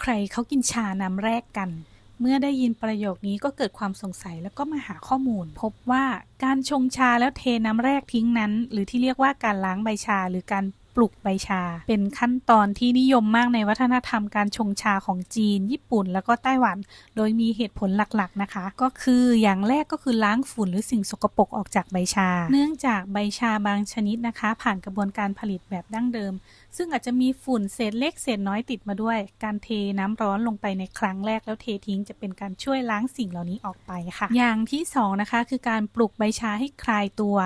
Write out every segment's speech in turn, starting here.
ใครเขากินชาน้ำแรกกัน เมื่อได้ยินประโยคนี้ก็เกิดความสงสัยแล้วก็มาหาข้อมูล พบว่าการชงชาแล้วเทน้ำแรกทิ้งนั้น หรือที่เรียกว่าการล้างใบชาหรือการ ปลุกใบชา เป็นขั้นตอนที่นิยมมากในวัฒนธรรมการชงชาของจีน ญี่ปุ่น แล้วก็ไต้หวัน โดยมีเหตุผลหลักๆนะคะ ก็คืออย่างแรกก็คือล้างฝุ่นหรือสิ่งสกปรกออกจากใบชา เนื่องจากใบชาบางชนิดนะคะ ผ่านกระบวนการผลิตแบบดั้งเดิม ซึ่งอาจจะมีฝุ่นเศษเล็กเศษน้อยติดมาด้วย การเทน้ำร้อนลงไปในครั้งแรกแล้วเททิ้งจะเป็นการช่วยล้างสิ่งเหล่านี้ออกไปค่ะ อย่างที่สองนะคะคือการปลุกใบชาให้คลายตัว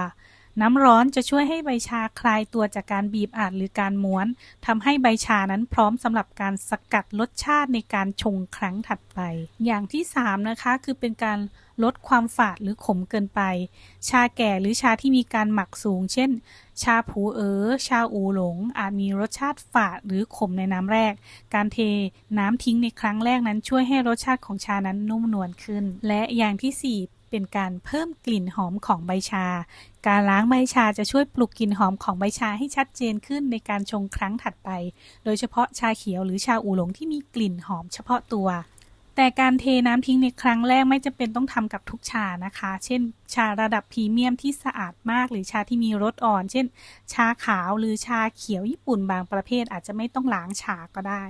น้ำร้อนจะช่วยให้ใบชาคลายตัวจากการบีบอัดหรือการม้วนทำให้ใบชานั้นพร้อมสำหรับการสกัดรสชาติในการชงครั้งถัดไป อย่างที่สามนะคะคือเป็นการลดความฝาดหรือขมเกินไป ชาแก่หรือชาที่มีการหมักสูง เช่น ชาผูเอ๋อ ชาอูหลง อาจมีรสชาติฝาดหรือขมในน้ำแรก การเทน้ำทิ้งในครั้งแรกนั้นช่วยให้รสชาติของชานั้นนุ่มนวลขึ้น และอย่างที่สี่เป็นการเพิ่มกลิ่นหอมของใบชา การล้างใบชาจะช่วยปลุกกลิ่นหอมของใบชาให้ชัดเจนขึ้นในการชงครั้งถัดไป โดยเฉพาะชาเขียวหรือชาอูหลงที่มีกลิ่นหอมเฉพาะตัว แต่การเทน้ำทิ้งในครั้งแรกไม่จำเป็นต้องทำกับทุกชานะคะ เช่น ชาระดับพรีเมียมที่สะอาดมาก หรือชาที่มีรสอ่อน เช่น ชาขาวหรือชาเขียวญี่ปุ่นบางประเภทอาจจะไม่ต้องล้างชาก็ได้